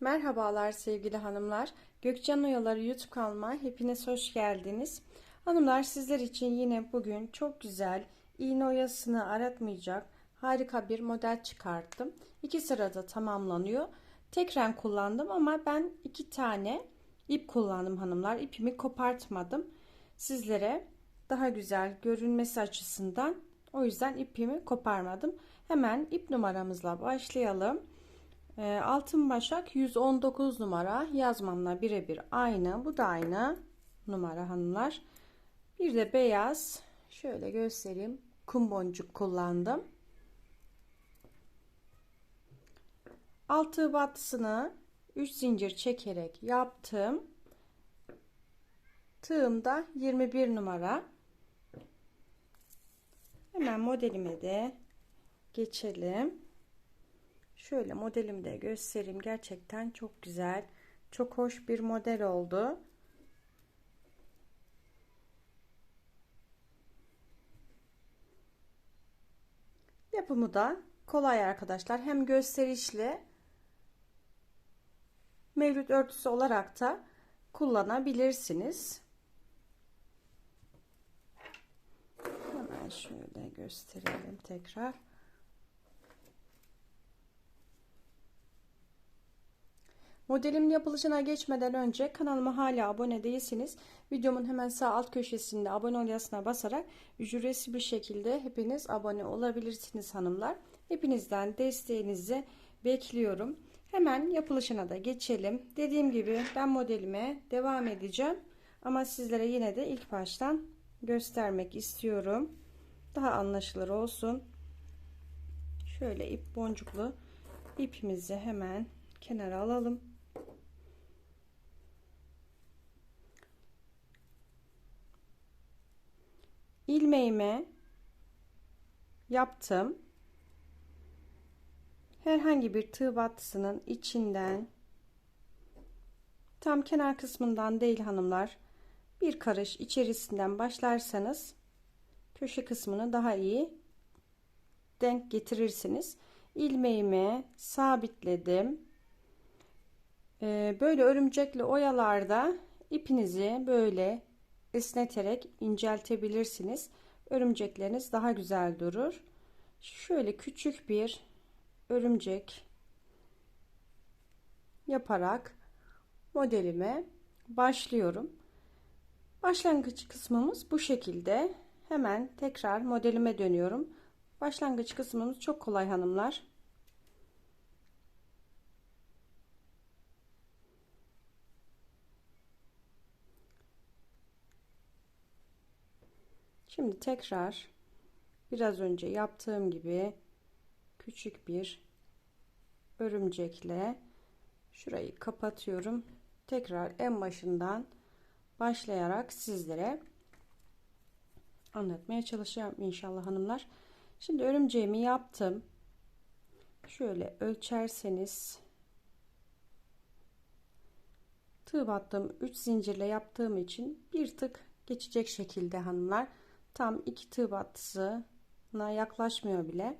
Merhabalar sevgili hanımlar. Gökcan Oyaları YouTube kanalıma hepiniz hoş geldiniz. Hanımlar sizler için yine bugün çok güzel iğne oyasını aratmayacak harika bir model çıkarttım. İki sırada tamamlanıyor. Tek renk kullandım ama ben iki tane ip kullandım hanımlar. İpimi kopartmadım. Sizlere daha güzel görünmesi açısından o yüzden ipimi koparmadım. Hemen ip numaramızla başlayalım. Ee, altın başak 119 numara yazmamla birebir aynı. Bu da aynı numara hanımlar. Bir de beyaz şöyle göstereyim. Kum boncuk kullandım. Altı battısını 3 zincir çekerek yaptım. Tığımda 21 numara. Hemen modelime de geçelim. Şöyle modelimi de göstereyim. Gerçekten çok güzel. Çok hoş bir model oldu. Yapımı da kolay arkadaşlar. Hem gösterişli mevlüt örtüsü olarak da kullanabilirsiniz. Hemen şöyle gösterelim tekrar. Modelimin yapılışına geçmeden önce kanalıma hala abone değilseniz videomun hemen sağ alt köşesinde abone ol yazısına basarak ücretsiz bir şekilde hepiniz abone olabilirsiniz hanımlar. Hepinizden desteğinizi bekliyorum. Hemen yapılışına da geçelim. Dediğim gibi ben modelime devam edeceğim. Ama sizlere yine de ilk baştan göstermek istiyorum. Daha anlaşılır olsun. Şöyle ip boncuklu ipimizi hemen kenara alalım. İlmeğime yaptım. Herhangi bir tığ battısının içinden tam kenar kısmından değil hanımlar bir karış içerisinden başlarsanız köşe kısmını daha iyi denk getirirsiniz. ilmeğimi sabitledim. Ee, böyle örümcekli oyalarda ipinizi böyle esneterek inceltebilirsiniz. Örümcekleriniz daha güzel durur. Şöyle küçük bir örümcek yaparak modelime başlıyorum. Başlangıç kısmımız bu şekilde. Hemen tekrar modelime dönüyorum. Başlangıç kısmımız çok kolay hanımlar. Şimdi tekrar biraz önce yaptığım gibi küçük bir örümcekle şurayı kapatıyorum. Tekrar en başından başlayarak sizlere anlatmaya çalışacağım inşallah hanımlar. Şimdi örümceğimi yaptım. Şöyle ölçerseniz tığ battım 3 zincirle yaptığım için bir tık geçecek şekilde hanımlar tam iki tığ battısına yaklaşmıyor bile.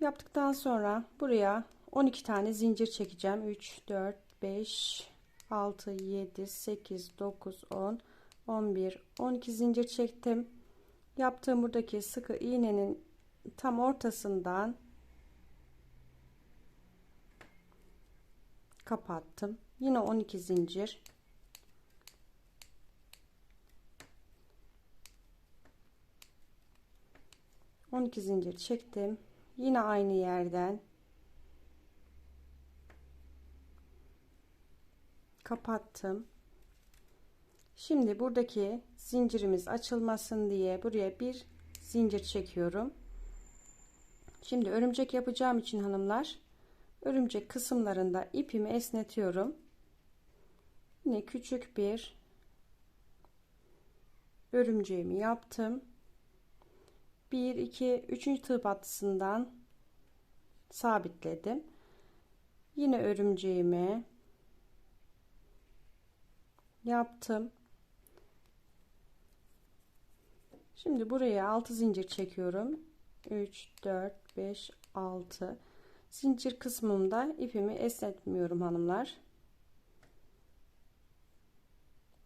Yaptıktan sonra buraya 12 tane zincir çekeceğim. 3, 4, 5, 6, 7, 8, 9, 10, 11, 12 zincir çektim. Yaptığım buradaki sıkı iğnenin tam ortasından kapattım. Yine 12 zincir 12 zincir çektim. Yine aynı yerden. Kapattım. Şimdi buradaki zincirimiz açılmasın diye buraya bir zincir çekiyorum. Şimdi örümcek yapacağım için hanımlar örümcek kısımlarında ipimi esnetiyorum. Yine küçük bir örümceğimi yaptım 1 2 3. tığ battısından sabitledim yine örümceğimi yaptım şimdi buraya 6 zincir çekiyorum 3 4 5 6 Zincir kısmımda ipimi esnetmiyorum hanımlar.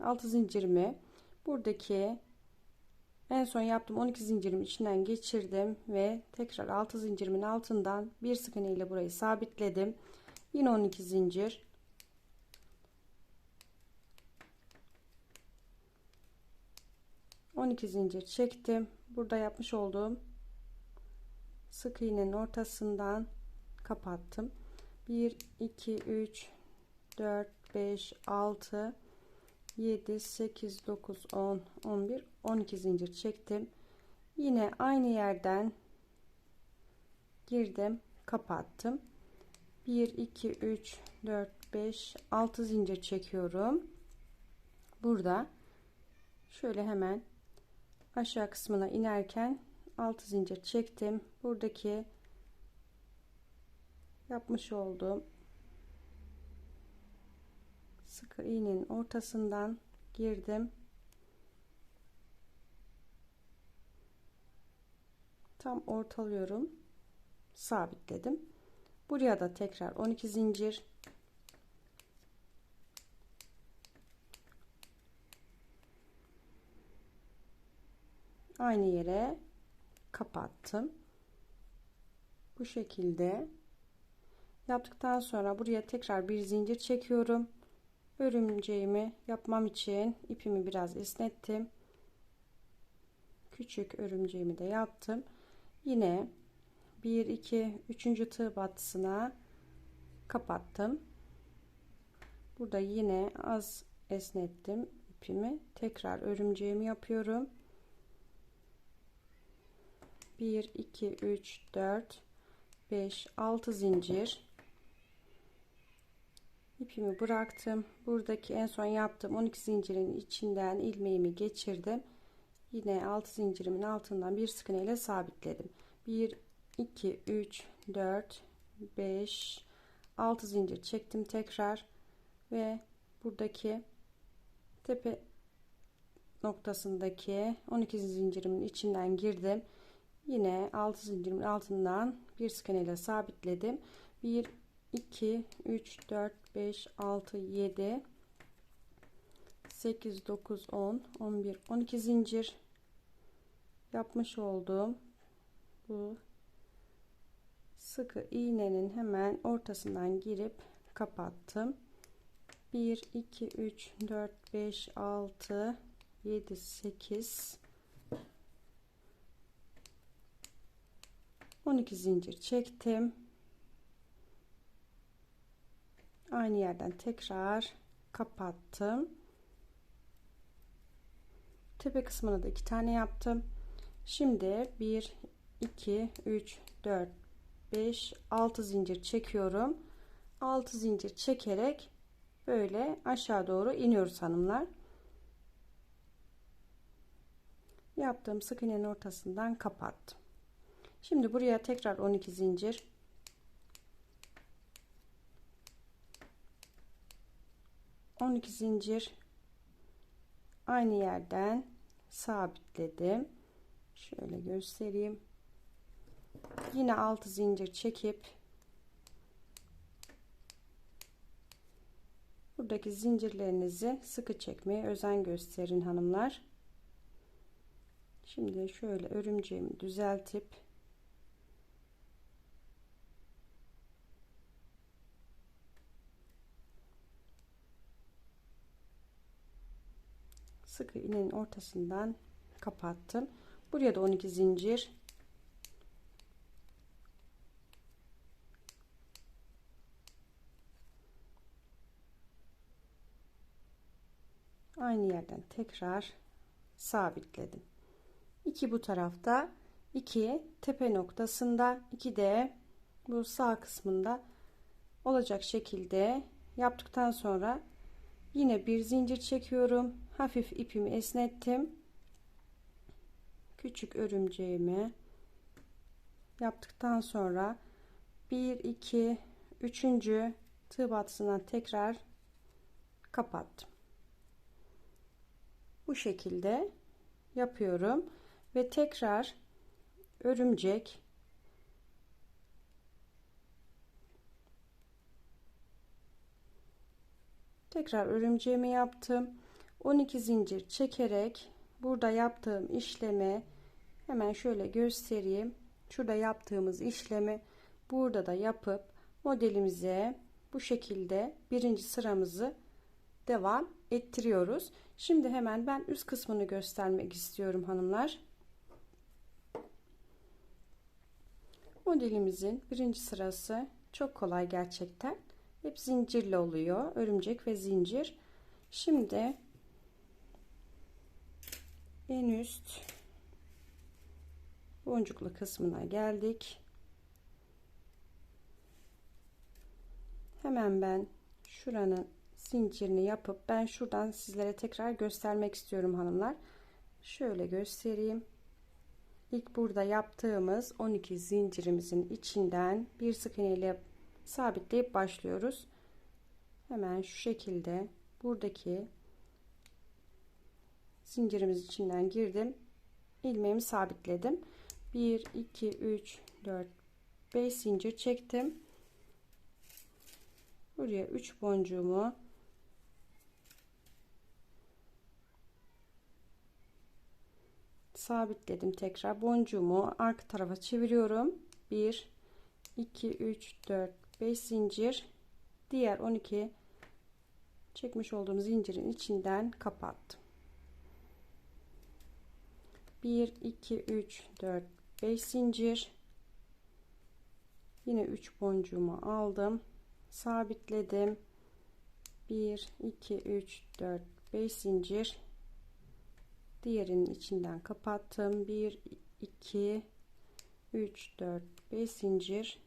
Altı zincirimi buradaki en son yaptığım 12 zincirimin içinden geçirdim ve tekrar 6 zincirimin altından bir sık iğne ile burayı sabitledim. Yine 12 zincir. On iki zincir çektim. Burada yapmış olduğum sık iğnenin ortasından kapattım. 1 2 3 4 5 6 7 8 9 10 11 12 zincir çektim. Yine aynı yerden girdim kapattım. 1 2 3 4 5 6 zincir çekiyorum. Burada şöyle hemen aşağı kısmına inerken 6 zincir çektim. Buradaki yapmış olduğum sık iğnenin ortasından girdim. Tam ortalıyorum. Sabitledim. Buraya da tekrar 12 zincir. Aynı yere kapattım. Bu şekilde. Yaptıktan sonra buraya tekrar bir zincir çekiyorum örümceğimi yapmam için ipimi biraz esnettim. Küçük örümceğimi de yaptım. Yine 1 2 3. tığ battısına kapattım. Burada yine az esnettim ipimi. Tekrar örümceğimi yapıyorum. 1 2 3 4 5 6 zincir ipimi bıraktım. Buradaki en son yaptığım 12 zincirin içinden ilmeğimi geçirdim. Yine 6 zincirimin altından bir sık iğne ile sabitledim. 1 2 3 4 5 6 zincir çektim tekrar. Ve buradaki tepe noktasındaki 12 zincirimin içinden girdim. Yine 6 zincirimin altından bir sık iğne ile sabitledim. 1 2 3 4 5 6 7 8 9 10 11 12 zincir yapmış olduğum bu sıkı iğnenin hemen ortasından girip kapattım. 1 2 3 4 5 6 7 8 12 zincir çektim aynı yerden tekrar kapattım. Tepe kısmına da iki tane yaptım. Şimdi 1 2 3 4 5 6 zincir çekiyorum. 6 zincir çekerek böyle aşağı doğru iniyoruz hanımlar. Yaptığım sık iğnenin ortasından kapattım. Şimdi buraya tekrar 12 zincir 12 zincir aynı yerden sabitledim. Şöyle göstereyim. Yine 6 zincir çekip buradaki zincirlerinizi sıkı çekmeye özen gösterin hanımlar. Şimdi şöyle örümceğimi düzeltip sık iğnenin ortasından kapattım. Buraya da 12 zincir aynı yerden tekrar sabitledim. 2 bu tarafta 2 tepe noktasında 2 de bu sağ kısmında olacak şekilde yaptıktan sonra yine bir zincir çekiyorum hafif ipimi esnettim küçük örümceğimi yaptıktan sonra 1 2 3. tığ batısından tekrar kapattım bu şekilde yapıyorum ve tekrar örümcek Tekrar örümceğimi yaptım. 12 zincir çekerek burada yaptığım işlemi hemen şöyle göstereyim. Şurada yaptığımız işlemi burada da yapıp modelimize bu şekilde birinci sıramızı devam ettiriyoruz. Şimdi hemen ben üst kısmını göstermek istiyorum hanımlar. Modelimizin birinci sırası çok kolay gerçekten. Hep zincirli oluyor. Örümcek ve zincir. Şimdi en üst boncuklu kısmına geldik. Hemen ben şuranın zincirini yapıp ben şuradan sizlere tekrar göstermek istiyorum hanımlar. Şöyle göstereyim. İlk burada yaptığımız 12 zincirimizin içinden bir sık iğne ile sabitleyip başlıyoruz. Hemen şu şekilde buradaki zincirimiz içinden girdim. ilmeğimi sabitledim. 1 2 3 4 5 zincir çektim. Buraya 3 boncuğumu sabitledim tekrar boncuğumu arka tarafa çeviriyorum 1 2 3 4 5 zincir. Diğer 12 çekmiş olduğum zincirin içinden kapattım. 1 2 3 4 5 zincir. Yine 3 boncuğumu aldım. Sabitledim. 1 2 3 4 5 zincir. Diğerinin içinden kapattım. 1 2 3 4 5 zincir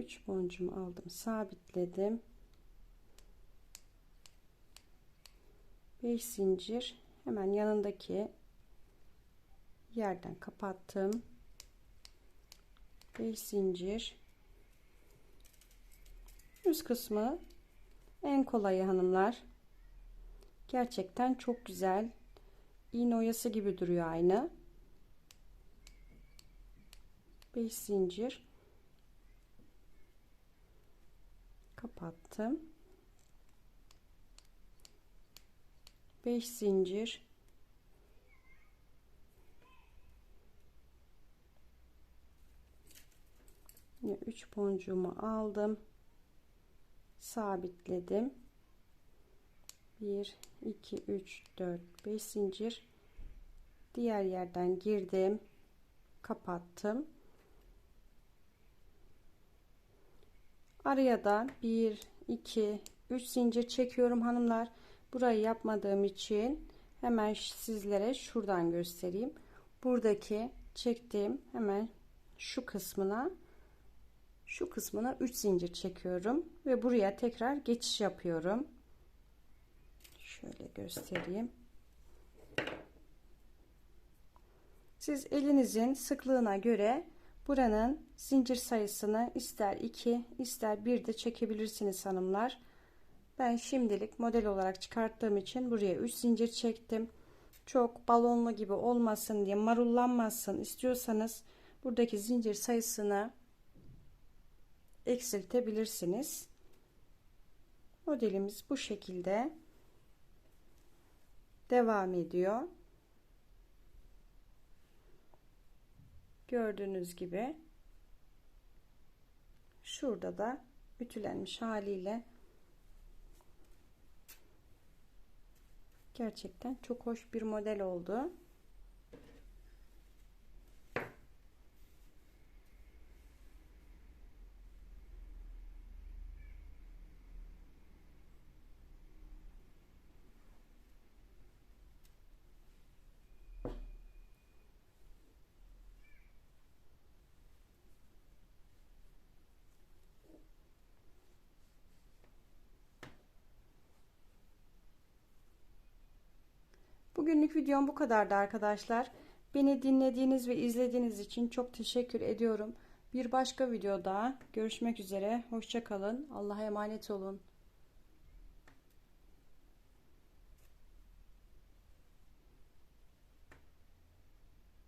3 boncuğumu aldım sabitledim 5 zincir hemen yanındaki yerden kapattım 5 zincir üst kısmı en kolayı hanımlar. Gerçekten çok güzel. İğne oyası gibi duruyor aynı. 5 zincir. Kapattım. 5 zincir. Yine 3 boncuğumu aldım. Sabitledim. 1 2 3 4 5 zincir. Diğer yerden girdim. Kapattım araya da 1 2 3 zincir çekiyorum hanımlar. Burayı yapmadığım için hemen sizlere şuradan göstereyim. Buradaki çektiğim hemen şu kısmına şu kısmına 3 zincir çekiyorum ve buraya tekrar geçiş yapıyorum. Şöyle göstereyim. Siz elinizin sıklığına göre buranın zincir sayısını ister 2 ister 1 de çekebilirsiniz hanımlar ben şimdilik model olarak çıkarttığım için buraya 3 zincir çektim çok balonlu gibi olmasın diye marullanmasın istiyorsanız buradaki zincir sayısını eksiltebilirsiniz. Modelimiz bu şekilde devam ediyor. Gördüğünüz gibi şurada da ütülenmiş haliyle gerçekten çok hoş bir model oldu. Bugünlük videom bu kadardı arkadaşlar. Beni dinlediğiniz ve izlediğiniz için çok teşekkür ediyorum. Bir başka videoda görüşmek üzere. Hoşçakalın. Allah'a emanet olun.